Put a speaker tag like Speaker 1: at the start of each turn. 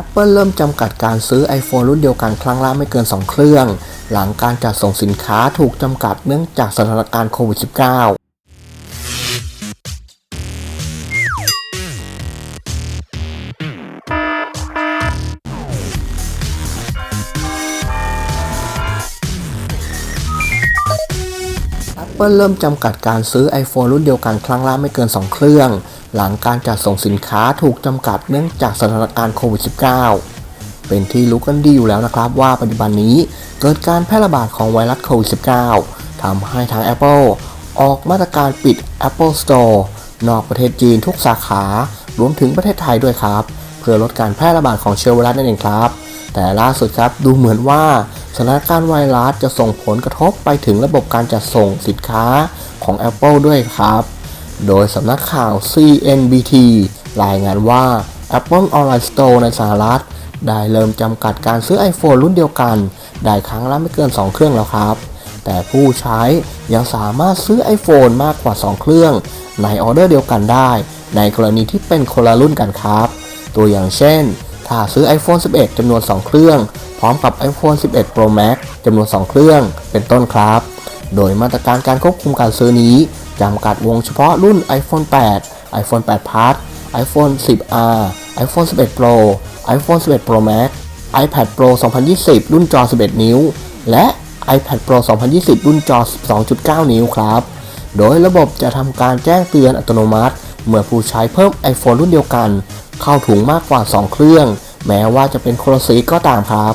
Speaker 1: Apple เริ่มจำกัดการซื้อ iPhone รุ่นเดียวกันครั้งละไม่เกิน 2 เครื่อง หลังการจัดส่งสินค้าถูกจำกัดเนื่องจากสถานการณ์โควิด -19 Apple เริ่มจำกัดการซื้อ iPhone รุ่นเดียวกันครั้งละไม่เกิน 2 เครื่อง หลังการจัดส่งสินค้าถูกจำกัดเนื่องจากสถานการณ์โควิด -19 เป็นที่รู้กันดีอยู่แล้วนะครับว่าปัจจุบันนี้เกิดการแพร่ระบาดของไวรัสโควิด -19 ทำให้ทาง Apple ออกมาตรการปิด Apple Store นอกประเทศจีนทุกสาขารวมถึงประเทศไทยด้วยครับ เพื่อลดการแพร่ระบาดของเชื้อไวรัสนั่นเองครับ แต่ล่าสุดครับดูเหมือนว่าสถานการณ์ไวรัสจะส่งผลกระทบไปถึงระบบการจัดส่งสินค้าของ Apple ด้วยครับ โดยสำนักข่าว CNBT รายงานว่า Apple Online Store ในสหรัฐ ได้เริ่มจำกัดการซื้อ iPhone รุ่นเดียวกัน ได้ครั้งละไม่เกิน 2 เครื่องแล้วครับ แต่ผู้ใช้ยังสามารถซื้อ iPhone มากกว่า 2 เครื่อง ในออเดอร์เดียวกันได้ ในกรณีที่เป็นคนละรุ่นกันครับ ตัวอย่างเช่น ถ้าซื้อ iPhone 11 จำนวน 2 เครื่อง พร้อมกับ iPhone 11 Pro Max จำนวน 2 เครื่อง เป็นต้นครับ โดยมาตรการการควบคุมการซื้อนี้ จำกัดวงเฉพาะรุ่น iPhone 8 iPhone 8 Plus iPhone 10R iPhone 11 Pro iPhone 11 Pro Max iPad Pro 2020 รุ่นจอ 11 นิ้ว และ iPad Pro 2020 รุ่นจอ 12.9 นิ้วครับ โดยระบบจะทำการแจ้งเตือนอัตโนมัติ เมื่อผู้ใช้เพิ่ม iPhone รุ่นเดียวกัน เข้าถุงมากกว่า 2 เครื่อง แม้ว่าจะเป็นคนละสีก็ตามครับ